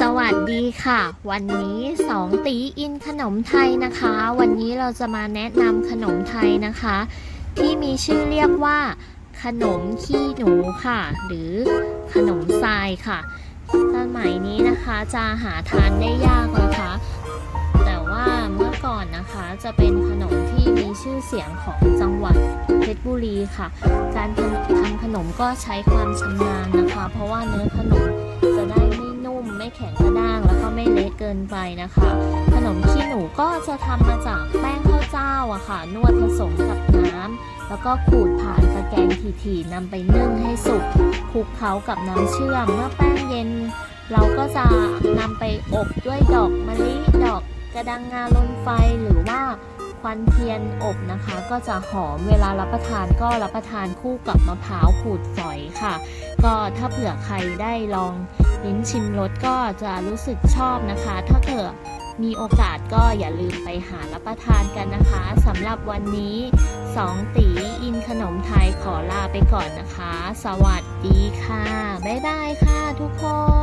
สวัสดีค่ะ วันนี้สองตีอินขนมไทยนะคะ วันนี้เราจะมาแนะนำขนมไทยนะคะ ที่มีชื่อเรียกว่า ขนมขี้หนูค่ะ หรือขนมทรายค่ะสมัยนี้นะคะจะหาทานได้ยากนะคะ แต่ว่าเมื่อก่อนนะคะจะเป็นขนมที่มีชื่อเสียงของจังหวัดเพชรบุรีค่ะ การทำทำขนมก็ใช้ความชำนาญนะคะ เพราะว่าเนื้อขนม เกินไปนะคะ ขนมขี้หนูก็จะทำมาจากแป้งข้าวเจ้าอะค่ะ นวดผสมกับน้ำแล้วก็ขูดผ่านตะแกรงถี่ๆนำไปนึ่งให้สุกคลุกเคล้ากับน้ำเชื่อม เมื่อแป้งเย็น เราก็จะนำไปอบด้วยดอกมะลิดอกกระดังงาลนไฟหรือว่าควันเทียนอบนะคะ ก็จะหอมเวลารับประทานก็รับประทานคู่กับมะพร้าวขูดฝอยค่ะ ก็ถ้าเผื่อใครได้ลอง ลิ้นชิมรสก็จะรู้สึกชอบนะคะ ถ้าเกิดมีโอกาสก็อย่าลืมไปหารับประทานกันนะคะสำหรับวันนี้สองตีอินขนมไทยขอลาไปก่อนนะคะ สวัสดีค่ะ บ๊ายบายค่ะทุกคน